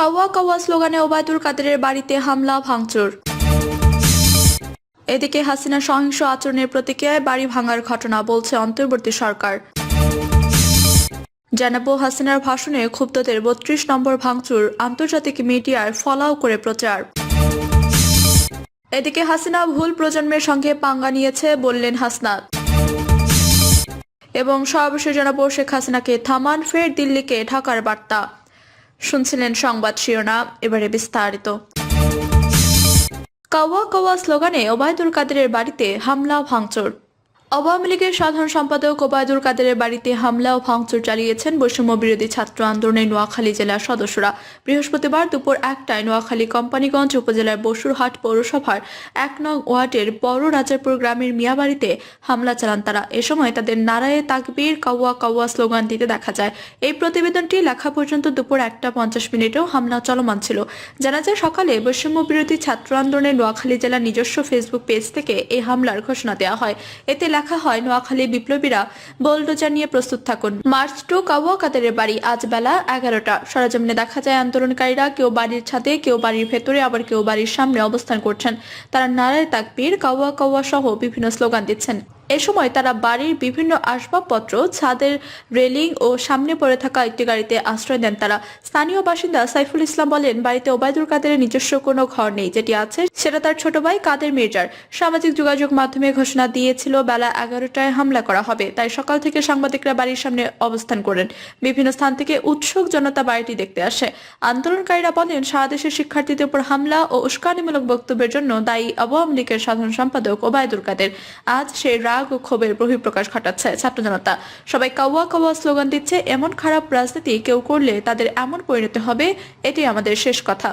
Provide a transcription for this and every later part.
কাওয়া কাওয়া স্লোগানে ওবায়দুল কাদেরের বাড়িতে হামলা, ভাঙচুর। এদিকে হাসিনা সহিংস আচরণের প্রতিক্রিয়ায় বাড়ি ভাঙার ঘটনা বলছে অন্তর্বর্তী সরকার। জানাব, হাসিনার ভাষণে ক্ষুব্ধদের বত্রিশ নম্বর ভাঙচুর, আন্তর্জাতিক মিডিয়ার ফলাও করে প্রচার। এদিকে হাসিনা ভুল প্রজন্মের সঙ্গে পাঙ্গা নিয়েছে বললেন হাসনাত। এবং সর্বশেষ জানাব, শেখ হাসিনাকে থামান, ফের দিল্লিকে ঢাকার বার্তা। শুনছিলেন সংবাদ শিরোনাম এবারে বিস্তারিত। কাওয়া কাওয়া স্লোগানে ওবায়দুল কাদেরের বাড়িতে হামলা ভাঙচুর। আওয়ামী লীগের সাধারণ সম্পাদক ওবায়দুল কাদেরের বাড়িতে হামলা ও ভাঙচুর চালিয়েছেন বৈষম্য বিরোধী ছাত্র আন্দোলনের নোয়াখালী জেলার সদস্যরা। বৃহস্পতিবার দুপুর একটায় নোয়াখালী কোম্পানিগঞ্জ উপজেলার বসুরহাট পৌরসভার এক নং ওয়ার্ডের বড় রাজারপুর গ্রামের মিয়াবাড়িতে হামলা চালান তারা। এ সময় তাদের নারায়ে তাকবীর কাওয়া কাওয়া স্লোগান দিতে দেখা যায়। এই প্রতিবেদনটি লেখা পর্যন্ত দুপুর একটা পঞ্চাশ মিনিটেও হামলা চলমান ছিল। জানা যায়, সকালে বৈষম্য বিরোধী ছাত্র আন্দোলনের নোয়াখালী জেলার নিজস্ব ফেসবুক পেজ থেকে এই হামলার ঘোষণা দেওয়া হয়। এতে লেখা হয় নোয়াখালী বিপ্লবীরা। বোলডোজার নিয়ে প্রস্তুত থাকুন। মার্চ টু কাবুয়া কাদেরের বাড়ি আজ বেলা এগারোটা। সরজমিনে দেখা যায়, আন্দোলনকারীরা কেউ বাড়ির ছাদে, কেউ বাড়ির ভেতরে, আবার কেউ বাড়ির সামনে অবস্থান করছেন। তারা নারায় তাকবীর কাওয়া কাওয়া সহ বিভিন্ন স্লোগান দিচ্ছেন। এ সময় তারা বাড়ির বিভিন্ন আসবাবপত্র, ছাদের রেলিং ও সামনে পড়ে থাকা একটি গাড়িতে আশ্রয় দেন তারা। স্থানীয় বাসিন্দা সাইফুল ইসলাম বলেন, বাড়িতে ওবায়দুল কাদেরের নিজস্ব কোনো ঘর নেই। যেটি আছে সেটা তার ছোট ভাই কাদের মির্জার। সামাজিক যোগাযোগ মাধ্যমে ঘোষণা দিয়েছিল, বেলা এগারোটায় হামলা করা হবে। তাই সকাল থেকে সাংবাদিকরা বাড়ির সামনে অবস্থান করেন। বিভিন্ন স্থান থেকে উৎসুক জনতা বাড়িটি দেখতে আসে। আন্দোলনকারীরা বলেন, সারা দেশের শিক্ষার্থীদের উপর হামলা ও উস্কানিমূলক বক্তব্যের জন্য দায়ী আওয়ামী লীগের সাধারণ সম্পাদক ওবায়দুল কাদের। আজ সেই রাগ ও ক্ষোভের বহিঃপ্রকাশ ঘটাচ্ছে ছাত্র জনতা সবাই কাওয়া কাওয়া স্লোগান দিচ্ছে, এমন খারাপ রাজনীতি কেউ করলে তাদের এমন পরিণতি হবে এটি আমাদের শেষ কথা।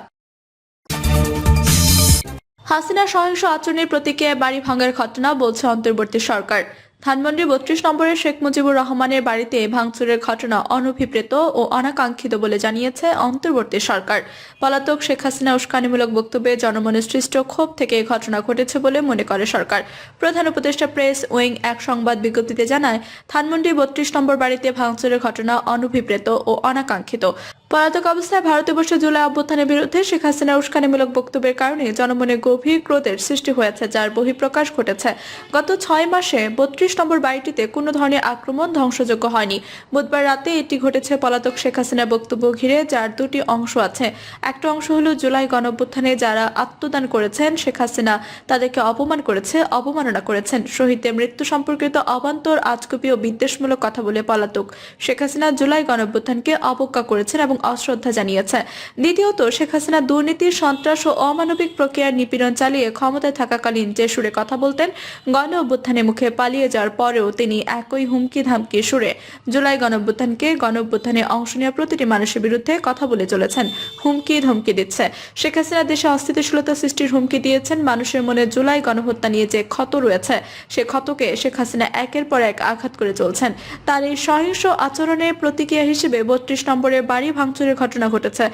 হাসিনা সহিংস আচরণের প্রতিক্রিয়ায় বাড়ি ভাঙার ঘটনা বলছে অন্তর্বর্তী সরকার। ধানমন্ডির বত্রিশ নম্বরের শেখ মুজিবুর রহমানের বাড়িতে ভাঙচুরের ঘটনা অনভিপ্রেত ও অনাকাঙ্ক্ষিত বলে জানিয়েছে অন্তর্বর্তী সরকার। পলাতক শেখ হাসিনা উস্কানিমূলক বক্তব্যে জনমনে সৃষ্ট ক্ষোভ থেকে এই ঘটনা ঘটেছে বলে মনে করে সরকার। প্রধান উপদেষ্টা প্রেস উইং এক সংবাদ বিজ্ঞপ্তিতে জানায় ধানমন্ডির বত্রিশ নম্বর বাড়িতে ভাঙচুরের ঘটনা অনভিপ্রেত ও অনাকাঙ্ক্ষিত। পলাতক অবস্থায় ভারতে বসে জুলাই অভ্যুত্থানের বিরুদ্ধে শেখ হাসিনার উস্কানিমূলক বক্তব্যের কারণে জনমনে গভীর ক্রোধের সৃষ্টি হয়েছে, যার বহিঃপ্রকাশ ঘটেছে। গত ছয় মাসে বত্রিশ নম্বর বাড়িটিতে কোনো ধরনের আক্রমণ ধ্বংসযোগ্য হয়নি। বুধবার রাতে এটি ঘটেছে পলাতক শেখ হাসিনার বক্তব্য ঘিরে, যার দুটি অংশ আছে। একটা অংশ হলো জুলাই গণঅভ্যুত্থানে যারা আত্মদান করেছেন শেখ হাসিনা, তাদেরকে অপমান করেছে, অবমাননা করেছেন। শহীদদের মৃত্যু সম্পর্কিত অবান্তর আজগুবি ও বিদ্বেষমূলক কথা বলে পলাতক শেখ হাসিনা জুলাই গণঅভ্যুত্থানকে অবজ্ঞা করেছেন এবং অশ্রদ্ধা জানিয়েছে। দ্বিতীয়ত, শেখ হাসিনা দুর্নীতি সন্ত্রাস ও অমানবিক প্রক্রিয়ার নিপীড়ন চালিয়ে ক্ষমতায় থাকাকালীন যে সুরে কথা বলতেন গণ অভ্যুত্থানের মুখে পালিয়ে যাওয়ার পরেও তিনি একই হুমকি ধামকি সুরে জুলাই গণ অভ্যুত্থানকে গণ অভ্যুত্থানে অংশ নেওয়া প্রতিটি মানুষের বিরুদ্ধে কথা বলে চলেছেন হুমকি ধমকি দিচ্ছে। শেখ হাসিনা দেশে অস্থিতিশীলতা সৃষ্টির হুমকি দিয়েছেন, মানুষের মনে জুলাই গণহত্যা নিয়ে যে ক্ষত রয়েছে, সে ক্ষতকে শেখ হাসিনা একের পর এক আঘাত করে চলছেন। তার এই সহিংস আচরণের প্রতিক্রিয়া হিসেবে বত্রিশ নম্বরের বাড়ি ভাঙচুরের ঘটনা ঘটেছে।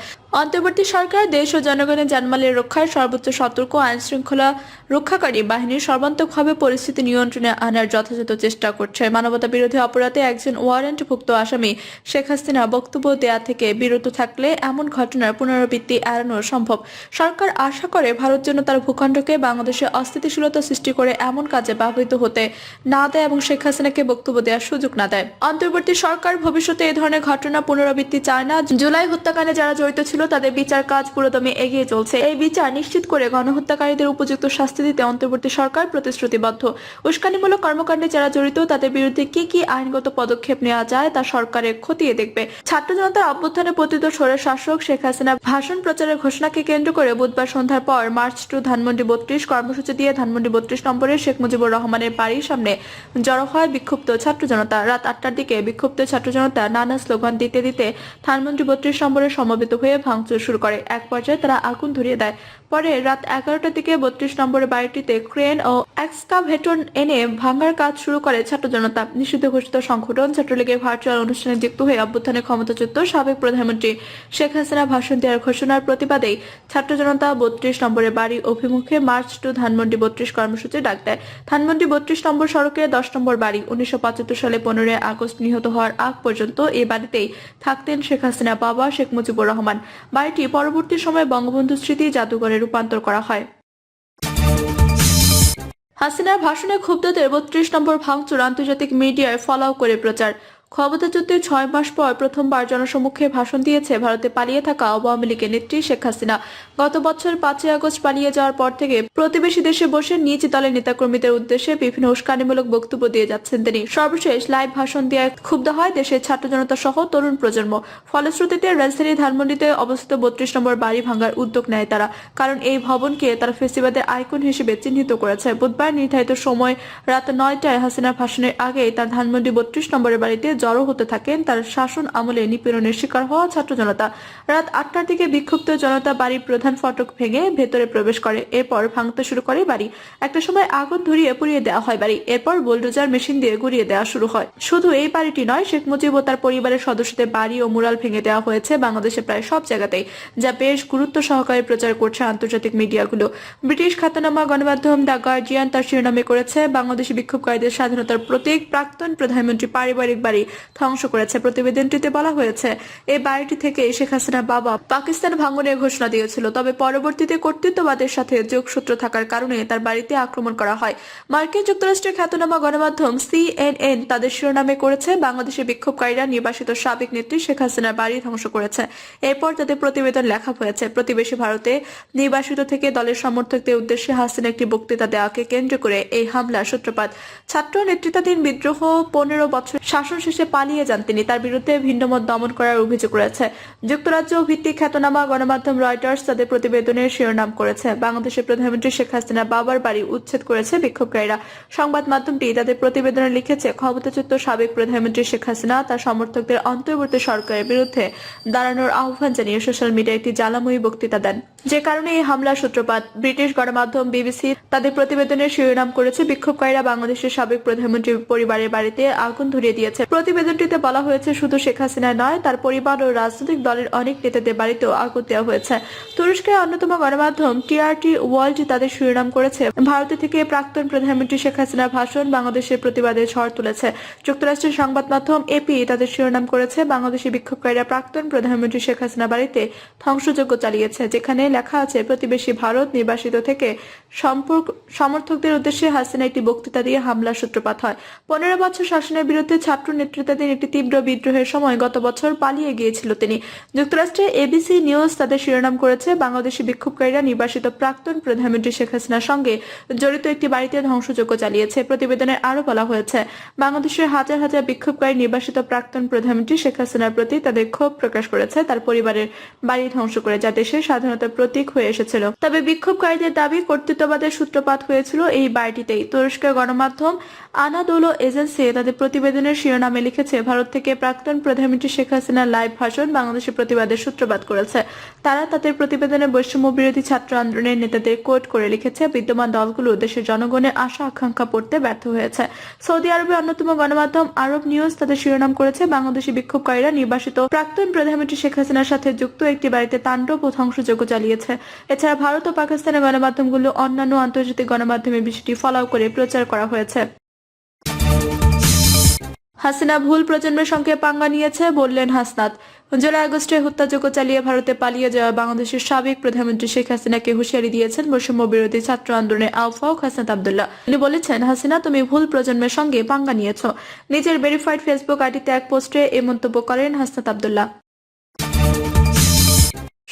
অন্তর্বর্তী সরকার দেশ ও জনগণের জানমালের রক্ষায় সর্বোচ্চ সতর্ক আইন শৃঙ্খলা রক্ষাকারী বাহিনীর সর্বান্তকভাবে পরিস্থিতি নিয়ন্ত্রণে আনার যথাযথ চেষ্টা করছে। মানবতা বিরোধী অপরাধে একজন ওয়ারেন্টভুক্ত আসামি শেখ হাসিনা বক্তব্য দেয়া থেকে বিরত থাকলে এমন ঘটনার পুনরাবৃত্তি এড়ানো সম্ভব। সরকার আশা করে ভারত যেন তার ভূখণ্ডকে বাংলাদেশে অস্থিতিশীলতা সৃষ্টি করে এমন কাজে ব্যবহৃত হতে না দেয় এবং শেখ হাসিনাকে বক্তব্য দেওয়ার সুযোগ না দেয়। অন্তর্বর্তী সরকার ভবিষ্যতে এই ধরনের ঘটনা পুনরাবৃত্তি চায় না। জুলাই হত্যাকাণ্ডে যারা জড়িত ছিল তাদের বিচার কাজ পুরোদমে এগিয়ে চলছে। এই বিচার নিশ্চিত করে গণহত্যাকারীদের উপযুক্ত শাস্তি দিতে অন্তর্বর্তী সরকার প্রতিশ্রুতিবদ্ধ। উস্কানিমূলক কর্মকাণ্ডে যারা জড়িত, তাদের বিরুদ্ধে কি কি আইনগত পদক্ষেপ নেওয়া যায় তা সরকারের খতিয়ে দেখবে। ছাত্র জনতার অভ্যুত্থানে পতিত সরের শাসক শেখ হাসিনা ভাষণ প্রচারের ঘোষণাকে কেন্দ্র করে বুধবার সন্ধ্যার পর মার্চ টু ধানমন্ডি বত্রিশ কর্মসূচি দিয়ে ধানমন্ডি বত্রিশ নম্বরে শেখ মুজিবুর রহমানের বাড়ির সামনে জড়ো হয় বিক্ষুব্ধ ছাত্র জনতা। রাত আটটার দিকে বিক্ষুব্ধ ছাত্র জনতা নানা স্লোগান দিতে দিতে ধানমন্ডি বত্রিশ নম্বরে সমবেত হয়ে ভাঙচুর শুরু করে। এক পর্যায়ে তারা আগুন ধরিয়ে দেয়। পরে রাত এগারোটার দিকে বত্রিশ নম্বরের বাড়িটিতে ক্রেন ও এক্সকাভেটর এনে ভাঙার কাজ শুরু করে ছাত্র জনতা। নিষিদ্ধ ঘোষিত সংগঠন ছাত্রলীগের ভার্চুয়াল অনুষ্ঠানে যুক্ত হয়ে অভ্যুত্থানে ক্ষমতাচ্যুত সাবেক প্রধানমন্ত্রী শেখ হাসিনা ভাষণ দেওয়ার ঘোষণার প্রতিবাদে ছাত্র জনতা বত্রিশ নম্বরের বাড়ি অভিমুখে মার্চ টু ধানমন্ডি বত্রিশ কর্মসূচি ডাক দেয়। ধানমন্ডি বত্রিশ নম্বর সড়কে দশ নম্বর বাড়ি উনিশশো পঁচাত্তর সালে পনেরোই আগস্ট নিহত হওয়ার আগ পর্যন্ত এই বাড়িতেই থাকতেন শেখ হাসিনা বাবা শেখ মুজিবুর রহমান। বাড়িটি পরবর্তী সময়ে বঙ্গবন্ধু স্মৃতি জাদুঘরে রূপান্তর করা হয়। হাসিনার ভাষণে ক্ষুব্ধদের বত্রিশ নম্বর ভাঙচুর আন্তর্জাতিক মিডিয়ায় ফলাও করে প্রচার। ক্ষমতা যুদ্ধের ছয় মাস পর প্রথমবার জনসম্মুখে ভাষণ দিয়েছে ভারতে পালিয়ে থাকা আওয়ামী লীগের নেত্রী শেখ হাসিনা। গত বছর পাঁচই আগস্ট পালিয়ে যাওয়ার পর থেকে প্রতিবেশী দেশে বসে নিজ দলের নেতাকর্মীদের উদ্দেশ্যে বিভিন্ন উস্কানিমূলক বক্তব্য দিয়ে যাচ্ছেন তিনি। সর্বশেষ লাইভ ভাষণ দিয়ে ক্ষুব্ধ হয় দেশের ছাত্র জনতা সহ তরুণ প্রজন্ম। ফলশ্রুতিতে রাজধানী ধানমন্ডিতে অবস্থিত বত্রিশ নম্বর বাড়ি ভাঙার উদ্যোগ নেয় তারা। কারণ এই ভবনকে তারা ফেসিবাদের আইকন হিসেবে চিহ্নিত করেছে। বুধবার নির্ধারিত সময় রাত নয়টায় হাসিনার ভাষণের আগেই তার ধানমন্ডি বত্রিশ নম্বরের বাড়িতে জড়ো হতে থাকেন, তার শাসন আমলে নিপীড়নের শিকার হওয়া ছাত্র জনতা। রাত আটটার দিকে বিক্ষুব্ধ জনতা বাড়ির প্রধান ফটক ভেঙে ভেতরে প্রবেশ করে, এরপর ভাঙতে শুরু করে বাড়ি। একটা সময় আগুন ধরিয়ে পুড়িয়ে দেওয়া হয় বাড়ি, এরপর বুলডোজার মেশিন দিয়ে গুড়িয়ে দেওয়া শুরু হয়। শুধু এই বাড়িটি নয়, শেখ মুজিব ও তার পরিবারের সদস্যদের বাড়ি ও মুরাল ভেঙে দেওয়া হয়েছে বাংলাদেশের প্রায় সব জায়গাতেই, যা বেশ গুরুত্ব সহকারে প্রচার করছে আন্তর্জাতিক মিডিয়াগুলো। ব্রিটিশ খ্যাতনামা গণমাধ্যম দ্য গার্জিয়ান তার শিরোনামে করেছে, বাংলাদেশি বিক্ষোভকারীদের স্বাধীনতার প্রতীক, প্রাক্তন প্রধানমন্ত্রী পারিবারিক বাড়ি ধ্বংস করেছে প্রতিবেদনটিতে বলা হয়েছে। এই বাড়িটি থেকে শেখ হাসিনার বাবা পাকিস্তান ভাঙনের ঘোষণা দিয়েছিল, তবে পরবর্তীতে কর্তৃত্ববাদের সাথে যোগসূত্র থাকার কারণে তার বাড়িতে আক্রমণ করা হয়। মার্কিন যুক্তরাষ্ট্রের খ্যাতনামা গণমাধ্যম সিএনএন তাদের শিরোনামে করেছে বাংলাদেশের বিক্ষোভকারীরা নির্বাসিত সাবেক নেত্রী শেখ হাসিনার বাড়ি ধ্বংস করেছে। এরপর তাদের প্রতিবেদন লেখা হয়েছে, প্রতিবেশী ভারতে নির্বাসিত থেকে দলের সমর্থকদের উদ্দেশ্যে হাসিনা একটি বক্তৃতা দেওয়াকে কেন্দ্র করে এই হামলার সূত্রপাত। ছাত্র নেতৃত্বাধীন বিদ্রোহ পনেরো বছর শাসন শেষে পালিয়ে যান তিনি। তার বিরুদ্ধে ভিন্নমত দমন করার অভিযোগ রয়েছে। যুক্তরাজ্য ভিত্তিক খ্যাতনামা গণমাধ্যম রয়টার্স তাদের প্রতিবেদনের শিরোনাম করেছে। বাংলাদেশের প্রধানমন্ত্রী শেখ হাসিনা বাবার বাড়ি উচ্ছেদ করেছে বিক্ষোভকারীরা। সংবাদ মাধ্যমটি তাদের প্রতিবেদনে লিখেছে, ক্ষমতাচ্যুত সাবেক প্রধানমন্ত্রী শেখ হাসিনা তার সমর্থকদের অন্তর্বর্তী সরকারের বিরুদ্ধে দাঁড়ানোর আহ্বান জানিয়ে সোশ্যাল মিডিয়ায় একটি জ্বালাময়ী বক্তৃতা দেন। যে কারণে এই হামলার সূত্রপাত। ব্রিটিশ গণমাধ্যম বিবিসি তাদের প্রতিবেদনের শিরোনাম করেছে, বিক্ষোভকারীরা বাংলাদেশের সাবেক প্রধানমন্ত্রীর পরিবারের বাড়িতে আগুন ধরিয়ে দিয়েছে। প্রতিবেদনটিতে বলা হয়েছে, শুধু শেখ হাসিনা নয়, তার পরিবার ও রাজনৈতিক দলের অনেক নেতাদের বাড়িতেও আগুন দেওয়া হয়েছে। তুরস্কের অন্যতম গণমাধ্যম টিআরটি ওয়ার্ল্ড তাদের শিরোনাম করেছে। ভারতে থেকে প্রাক্তন প্রধানমন্ত্রী শেখ হাসিনার ভাষণ বাংলাদেশের প্রতিবাদে ঝড় তুলেছে। যুক্তরাষ্ট্রের সংবাদ মাধ্যম এপি তাদের শিরোনাম করেছে, বাংলাদেশি বিক্ষোভকারীরা প্রাক্তন প্রধানমন্ত্রী শেখ হাসিনা বাড়িতে ধ্বংসযজ্ঞ চালিয়েছে, যেখানে লেখা আছে, প্রতিবেশী ভারত নির্বাসিত থেকে সম্পর্ক সমর্থকদের উদ্দেশ্যে হাসিনা একটি বক্তৃতা দিয়ে হামলার সূত্রপাত হয়। পনেরো বছর শাসনের বিরুদ্ধে ছাত্র নেতৃত্বাধীন একটি তীব্র বিদ্রোহের সময় গত বছর পালিয়ে গিয়েছিল তিনি। যুক্তরাষ্ট্রের এবিসি নিউজ তাদের শিরোনাম করেছে, বাংলাদেশি বিক্ষোভকারীরা নির্বাসিত প্রাক্তন প্রধানমন্ত্রী শেখ হাসিনার সঙ্গে জড়িত একটি বাড়িতে ধ্বংসযজ্ঞ চালিয়েছে। প্রতিবেদনে আরও বলা হয়েছে, বাংলাদেশের হাজার হাজার বিক্ষোভকারী নির্বাসিত প্রাক্তন প্রধানমন্ত্রী শেখ হাসিনার প্রতি তাদের ক্ষোভ প্রকাশ করেছে, তার পরিবারের বাড়ি ধ্বংস করে যা দেশের স্বাধীনতার প্রতীক হয়ে এসেছিল। তবে বিক্ষোভকারীদের দাবি, কর্তৃত্ববাদের সূত্রপাত হয়েছিল এই বাড়িটিতেই। তুরস্কের গণমাধ্যম আনাদোলো এজেন্সি তাদের প্রতিবেদনের শিরোনামে লিখেছে, ভারত থেকে প্রাক্তন প্রধানমন্ত্রী শেখ হাসিনার লাইভ ভাষণ বাংলাদেশের প্রতিবাদের সূত্রপাত করেছে। তারা তাদের প্রতিবেদনে বৈষম্য বিরোধী ছাত্র আন্দোলনের নেতাদের কোট করে লিখেছে, বিদ্যমান দলগুলো দেশের জনগণের আশা আকাঙ্ক্ষা পড়তে ব্যর্থ হয়েছে। সৌদি আরবের অন্যতম গণমাধ্যম আরব নিউজ তাদের শিরোনাম করেছে, বাংলাদেশি বিক্ষোভকারীরা নির্বাসিত। প্রাক্তন প্রধানমন্ত্রী শেখ হাসিনার সাথে যুক্ত একটি বাড়িতে তাণ্ডব ও ধ্বংসযজ্ঞ চালিয়েছে এছাড়া ভারত ও পাকিস্তানের গণমাধ্যমগুলো অন্যান্য আন্তর্জাতিক গণমাধ্যমে বিষয়টি ফলাও করে প্রচার করা হয়েছে। হাসিনা ভুল প্রজন্মের সঙ্গে পাঙ্গা নিয়েছে বললেন হাসনাত। জুলাই আগস্টে হত্যাযজ্ঞ চালিয়ে ভারতে পালিয়ে যাওয়া বাংলাদেশের সাবেক প্রধানমন্ত্রী শেখ হাসিনাকে হুঁশিয়ারি দিয়েছেন বৈষম্য বিরোধী ছাত্র আন্দোলনের আহ্বায়ক হাসনাত আবদুল্লাহ। তিনি বলেছেন, হাসিনা, তুমি ভুল প্রজন্মের সঙ্গে পাঙ্গা নিয়েছ। নিজের ভেরিফাইড ফেসবুক আইডিতে এক পোস্টে এই মন্তব্য করেন হাসনাত আবদুল্লাহ।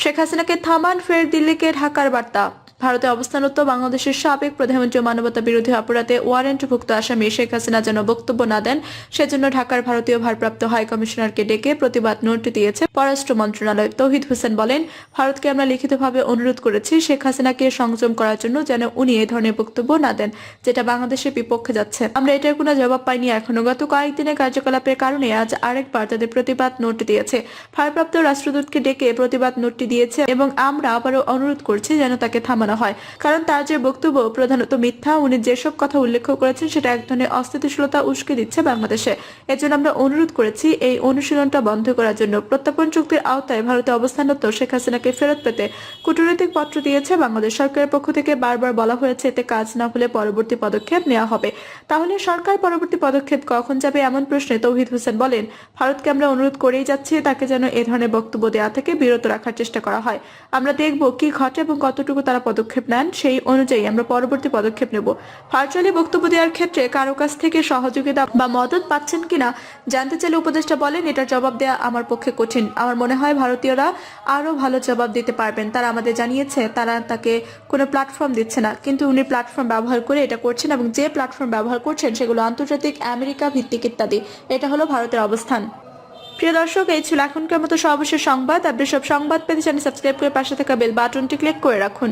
শেখ হাসিনাকে থামান ফের দিল্লিকে ঢাকার বার্তা। ভারতে অবস্থানরত বাংলাদেশের সাবেক প্রধানমন্ত্রী মানবতা বিরোধী অপরাধে ওয়ারেন্টভুক্ত আসামি শেখ হাসিনা যেন বক্তব্য না দেন, সেজন্য ঢাকার ভারতীয় ভারপ্রাপ্ত হাই কমিশনারকে ডেকে প্রতিবাদ নোট দিয়েছে পররাষ্ট্র মন্ত্রণালয়। তৌহিদ হোসেন বলেন, ভারতকে আমরা লিখিতভাবে অনুরোধ করেছি শেখ হাসিনাকে সংযম করার জন্য যেন উনি এ ধরনের বক্তব্য না দেন, যেটা বাংলাদেশের বিপক্ষে যাচ্ছে। আমরা এটার কোনো জবাব পাইনি এখনও। গত কয়েকদিনের কার্যকলাপের কারণে আজ আরেকবার তাদের প্রতিবাদ নোট দিয়েছে। ভারপ্রাপ্ত রাষ্ট্রদূতকে ডেকে প্রতিবাদ নোটটি দিয়েছে এবং আমরা আবারও অনুরোধ করছি যেন তাকে থামানো হয়। কারণ তার যে বক্তব্য প্রধানত মিথ্যা, উনি যেসব কথা উল্লেখ করেছেন সেটা এক ধরনের অস্থিতিশীলতা উস্কে দিচ্ছে বাংলাদেশে। এজন্য আমরা অনুরোধ করেছি এই অনুশীলনটা বন্ধ করার জন্য। প্রত্যর্পণ চুক্তির আওতায় ভারতে অবস্থানরত শেখ হাসিনাকে ফেরত পেতে কূটনৈতিক পত্র দিয়েছে বাংলাদেশ সরকারের পক্ষ থেকে। বারবার বলা হয়েছে, এতে কাজ না হলে পরবর্তী পদক্ষেপ নেওয়া হবে। তাহলে সরকার পরবর্তী পদক্ষেপ কখন যাবে এমন প্রশ্নে তৌহিদ হোসেন বলেন, ভারতকে আমরা অনুরোধ করেই যাচ্ছি, তাকে যেন এ ধরনের বক্তব্য দেওয়া থেকে বিরত রাখার চেষ্টা করা হয়। আমরা দেখব কি ঘটে এবং কতটুকু তারা পদক্ষেপ নেন, সেই অনুযায়ী আমরা পরবর্তী পদক্ষেপ নেব। ভার্চুয়ালি বক্তব্য দেওয়ার ক্ষেত্রে কারও কাছ থেকে সহযোগিতা বা মদত পাচ্ছেন কিনা জানতে চাইলে উপদেষ্টা বলেন, এটার জবাব দেওয়া আমার পক্ষে কঠিন। আমার মনে হয় ভারতীয়রা আরও ভালো জবাব দিতে পারবেন। তারা আমাদের জানিয়েছে, তারা তাকে কোনো প্ল্যাটফর্ম দিচ্ছে না। কিন্তু উনি প্ল্যাটফর্ম ব্যবহার করে এটা করছেন এবং যে প্ল্যাটফর্ম ব্যবহার করছেন সেগুলো আন্তর্জাতিক আমেরিকা ভিত্তিক ইত্যাদি। এটা হলো ভারতের অবস্থান। প্রিয় দর্শক, এই ছিল এখনকার মতো সর্বশেষ সংবাদ। আপনি সব সংবাদ পেতে চ্যানেল সাবস্ক্রাইব করে পাশে থাকা বেল বাটনটি ক্লিক করে রাখুন।